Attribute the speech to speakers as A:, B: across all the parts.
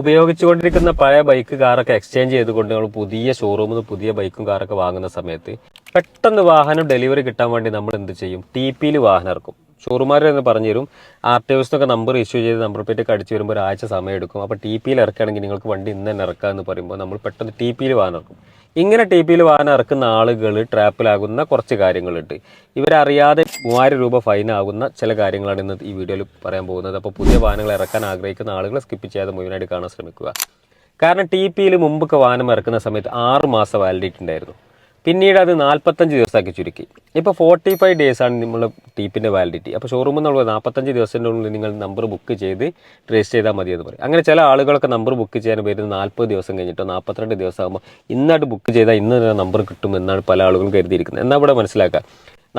A: ഉപയോഗിച്ചുകൊണ്ടിരിക്കുന്ന പഴയ ബൈക്ക് കാറൊക്കെ എക്സ്ചേഞ്ച് ചെയ്തുകൊണ്ട് നമ്മൾ പുതിയ ഷോറൂമിൽ നിന്ന് പുതിയ ബൈക്കും കാറൊക്കെ വാങ്ങുന്ന സമയത്ത് പെട്ടെന്ന് വാഹനം ഡെലിവറി കിട്ടാൻ വേണ്ടി നമ്മൾ എന്ത് ചെയ്യും? ടി പിയിൽ വാഹനം ഇറക്കും. ഷോറൂമാർ എന്ന് പറഞ്ഞു തരും. ആർ ടി ഒസിനൊക്കെ നമ്പർ ഇഷ്യൂ ചെയ്ത് നമ്പർ പ്ലേറ്റ് അടിച്ച് വരുമ്പോൾ ഒരാഴ്ച സമയം എടുക്കും അപ്പോൾ ടി പിയിൽ ഇറക്കുകയാണെങ്കിൽ നിങ്ങൾക്ക് വണ്ടി ഇന്ന് തന്നെ ഇറക്കുക എന്ന് പറയുമ്പോൾ നമ്മൾ പെട്ടെന്ന് ടി പിയിൽ വാഹനം ഇറക്കും. ഇങ്ങനെ ടി പിയിൽ വാഹനം ഇറക്കുന്ന ആളുകൾ ട്രാപ്പിലാകുന്ന കുറച്ച് കാര്യങ്ങളുണ്ട്. ഇവരറിയാതെ മൂവായിരം രൂപ ഫൈൻ ആകുന്ന ചില കാര്യങ്ങളാണ് ഇന്ന് ഈ വീഡിയോയിൽ പറയാൻ പോകുന്നത്. അപ്പോൾ പുതിയ വാഹനങ്ങൾ ഇറക്കാൻ ആഗ്രഹിക്കുന്ന ആളുകളെ സ്കിപ്പ് ചെയ്യാതെ മുഴുവനായിട്ട് കാണാൻ ശ്രമിക്കുക. കാരണം ടി പിയിൽ മുമ്പൊക്കെ വാഹനം ഇറക്കുന്ന സമയത്ത് ആറ് മാസം വാലിഡിറ്റി ഉണ്ടായിരുന്നു. പിന്നീട് അത് നാൽപ്പത്തഞ്ച് ദിവസമാക്കി ചുരുക്കി. ഇപ്പോൾ ഫോർട്ടി ഫൈവ് ഡേയ്സ് ആണ് നമ്മൾ ടീപ്പിന്റെ വാലിഡിറ്റി അപ്പോൾ ഷോറൂമിൽ നിന്നുള്ള നാൽപ്പത്തഞ്ച് ദിവസത്തിന്റെ ഉള്ളിൽ നിങ്ങൾ നമ്പർ ബുക്ക് ചെയ്ത് രജിസ്റ്റർ ചെയ്താൽ മതി എന്ന് പറയും. അങ്ങനെ ചില ആളുകളൊക്കെ നമ്പർ ബുക്ക് ചെയ്യാൻ വരുന്നത് നാൽപ്പത് ദിവസം കഴിഞ്ഞിട്ടോ നാൽപ്പത്തിരണ്ട് ദിവസം ആകുമ്പോൾ ഇന്നായിട്ട് ബുക്ക് ചെയ്താൽ ഇന്ന് നമ്പർ കിട്ടും എന്നാണ് പല ആളുകളും കരുതിയിരിക്കുന്നത്. എന്നാൽ ഇവിടെ മനസ്സിലാക്കുക?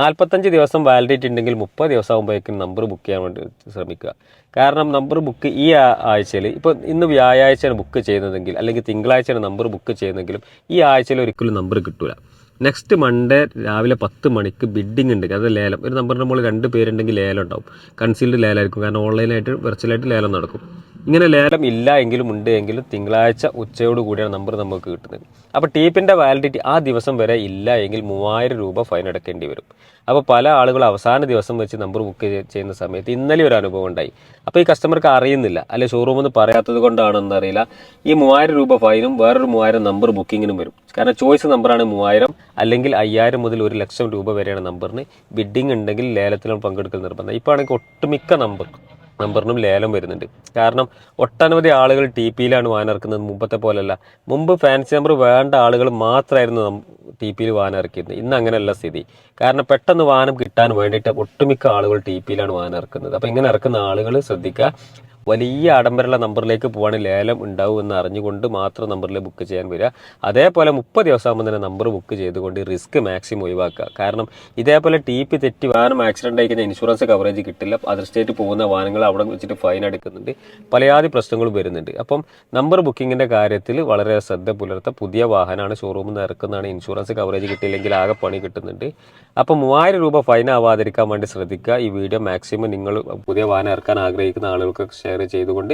A: നാൽപ്പത്തഞ്ച് ദിവസം വാലിഡിറ്റി ഉണ്ടെങ്കിൽ മുപ്പത് ദിവസം ആകുമ്പോഴേക്കും നമ്പർ ബുക്ക് ചെയ്യാൻ വേണ്ടി ശ്രമിക്കുക. കാരണം നമ്പർ ബുക്ക് ഈ ആഴ്ചയിൽ ഇപ്പോൾ ഇന്ന് വ്യാഴാഴ്ചയാണ് ബുക്ക് ചെയ്യുന്നതെങ്കിൽ അല്ലെങ്കിൽ തിങ്കളാഴ്ചയാണ് നമ്പർ ബുക്ക് ചെയ്യുന്നതെങ്കിലും ഈ ആഴ്ചയിൽ ഒരിക്കലും നമ്പർ കിട്ടൂല. നെക്സ്റ്റ് മൺഡേ രാവിലെ പത്ത് മണിക്ക് ബിഡിംഗ് ഉണ്ട്. അത് ലേലം. ഒരു നമ്പറിന്റെ മുകളിൽ രണ്ട് പേരുണ്ടെങ്കിൽ ലേലം ഉണ്ടാവും. കൺസീൽഡ് ലേലമായിരിക്കും കാരണം ഓൺലൈനായിട്ട് വെർച്വലായിട്ട് ലേലം നടക്കും. ഇങ്ങനെ ലേലം ഇല്ല എങ്കിലും ഉണ്ട് എങ്കിലും തിങ്കളാഴ്ച ഉച്ചയോട് കൂടിയാണ് നമ്പർ നമുക്ക് കിട്ടുന്നത്. അപ്പോൾ ടീപ്പിന്റെ വാലിഡിറ്റി ആ ദിവസം വരെ ഇല്ല എങ്കിൽ മൂവായിരം രൂപ ഫൈൻ അടക്കേണ്ടി വരും. അപ്പോൾ പല ആളുകൾ അവസാന ദിവസം വെച്ച് നമ്പർ ബുക്ക് ചെയ്യുന്ന സമയത്ത് ഇന്നലെ ഒരു അനുഭവം ഉണ്ടായി. അപ്പോൾ ഈ കസ്റ്റമർക്ക് അറിയുന്നില്ല. അല്ലെ ഷോറൂമിൽ നിന്ന് പറയാത്തത് കൊണ്ടാണെന്ന് അറിയില്ല. ഈ മൂവായിരം രൂപ ഫൈനും വേറൊരു മൂവായിരം നമ്പർ ബുക്കിങ്ങിനും വരും. കാരണം ചോയ്സ് നമ്പറാണ് മൂവായിരം അല്ലെങ്കിൽ അയ്യായിരം മുതൽ ഒരു ലക്ഷം രൂപ വരെയാണ് നമ്പറിന് ബിഡിംഗ് ഉണ്ടെങ്കിൽ ലേലത്തിലും പങ്കെടുക്കൽ നിർബന്ധം. ഇപ്പോൾ ആണെങ്കിൽ ഒട്ടുമിക്ക നമ്പർ നമ്പറിനും ലേലം വരുന്നുണ്ട്. കാരണം ഒട്ടനവധി ആളുകൾ ടി പിയിലാണ് വാനിറക്കുന്നത് മുമ്പത്തെ പോലെയല്ല. മുമ്പ് ഫാൻസി നമ്പർ വേണ്ട ആളുകൾ മാത്രമായിരുന്നു ടി പിയിൽ വാനിറക്കിയിരുന്നത്. ഇന്ന് അങ്ങനെയല്ല സ്ഥിതി. കാരണം പെട്ടെന്ന് വാനം കിട്ടാൻ വേണ്ടിയിട്ട് ഒട്ടുമിക്ക ആളുകൾ ടി പിയിലാണ് വാനിറക്കുന്നത്. അപ്പോൾ ഇങ്ങനെ ഇറക്കുന്ന ആളുകൾ ശ്രദ്ധിക്കുക. വലിയ ആഡംബരമുള്ള നമ്പറിലേക്ക് പോവാണെങ്കിൽ ലേലം ഉണ്ടാവും എന്ന് അറിഞ്ഞുകൊണ്ട് മാത്രം നമ്പറിൽ ബുക്ക് ചെയ്യാൻ വരിക. അതേപോലെ മുപ്പത് ദിവസമാകുമ്പോൾ തന്നെ നമ്പർ ബുക്ക് ചെയ്തുകൊണ്ട് റിസ്ക് മാക്സിമം ഒഴിവാക്കുക. കാരണം ഇതേപോലെ ടി പി തെറ്റി വാഹനം ആക്സിഡന്റ് ആയി ഇൻഷുറൻസ് കവറേജ് കിട്ടില്ല. അതർ സ്റ്റേറ്റ് പോകുന്ന വാഹനങ്ങൾ അവിടെ വെച്ചിട്ട് ഫൈൻ എടുക്കുന്നുണ്ട്. പലയാതി പ്രശ്നങ്ങളും വരുന്നുണ്ട്. അപ്പം നമ്പർ ബുക്കിങ്ങിന്റെ കാര്യത്തിൽ വളരെ ശ്രദ്ധ പുലർത്ത പുതിയ വാഹനമാണ് ഷോറൂമിൽ നിന്ന് ഇറക്കുന്നതാണ്. ഇൻഷുറൻസ് കവറേജ് കിട്ടിയില്ലെങ്കിൽ ആകെ പണി കിട്ടുന്നുണ്ട്. അപ്പം മൂവായിരം രൂപ ഫൈൻ ആവാതിരിക്കാൻ വേണ്ടി ശ്രദ്ധിക്കുക. ഈ വീഡിയോ മാക്സിമം നിങ്ങൾ പുതിയ വാഹനം ഇറക്കാൻ ആഗ്രഹിക്കുന്ന ആളുകൾക്ക് ഷെയർ ചെയ്തുകൊണ്ട്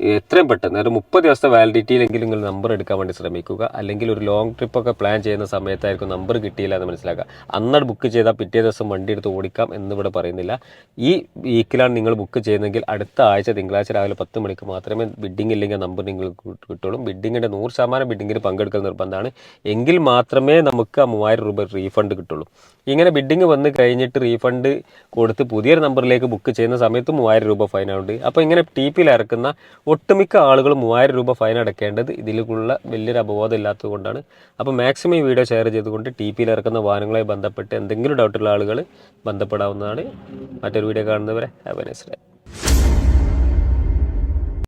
A: എത്രയും പെട്ടെന്ന് ഒരു മുപ്പത് ദിവസത്തെ വാലിഡിറ്റിയിലെങ്കിലും നിങ്ങൾ നമ്പർ എടുക്കാൻ വേണ്ടി ശ്രമിക്കുക. അല്ലെങ്കിൽ ഒരു ലോങ് ട്രിപ്പ് ഒക്കെ പ്ലാൻ ചെയ്യുന്ന സമയത്തായിരിക്കും നമ്പർ കിട്ടിയില്ല എന്ന് മനസ്സിലാക്കുക. അന്നട് ബുക്ക് ചെയ്താൽ പിറ്റേ ദിവസം വണ്ടി എടുത്ത് ഓടിക്കാം എന്നിവിടെ പറയുന്നില്ല. ഈ വീക്കിലാണ് നിങ്ങൾ ബുക്ക് ചെയ്യുന്നതെങ്കിൽ അടുത്ത ആഴ്ച തിങ്കളാഴ്ച രാവിലെ പത്ത് മണിക്ക് മാത്രമേ ബിഡിംഗ് ഇല്ലെങ്കിൽ നമ്പർ നിങ്ങൾക്ക് കിട്ടുള്ളൂ. ബിഡിങ്ങിന്റെ നൂറ് ശതമാനം ബിഡിങ്ങിന് പങ്കെടുക്കൽ നിർബന്ധമാണ്. എങ്കിൽ മാത്രമേ നമുക്ക് ആ മൂവായിരം രൂപ റീഫണ്ട് കിട്ടുള്ളൂ. ഇങ്ങനെ ബിഡിങ് വന്ന് കഴിഞ്ഞിട്ട് റീഫണ്ട് കൊടുത്ത് പുതിയൊരു നമ്പറിലേക്ക് ബുക്ക് ചെയ്യുന്ന സമയത്ത് മൂവായിരം രൂപ ഫൈൻ ഉണ്ട് അപ്പോൾ ഇങ്ങനെ ടി പിയിൽ ഇറക്കുന്ന ഒട്ടുമിക്ക ആളുകൾ മൂവായിരം രൂപ ഫൈൻ അടക്കേണ്ടത് ഇതിലുള്ള വലിയൊരു അപബോധം ഇല്ലാത്തത് കൊണ്ടാണ്. അപ്പോൾ മാക്സിമം ഈ വീഡിയോ ഷെയർ ചെയ്തുകൊണ്ട് ടി പിയിൽ ഇറക്കുന്ന വാഹനങ്ങളുമായി ബന്ധപ്പെട്ട് എന്തെങ്കിലും ഡൗട്ടുള്ള ആളുകൾ ബന്ധപ്പെടാവുന്നതാണ്. മറ്റൊരു വീഡിയോ കാണുന്നവരെ ഹാവ് എ നൈസ് ഡേ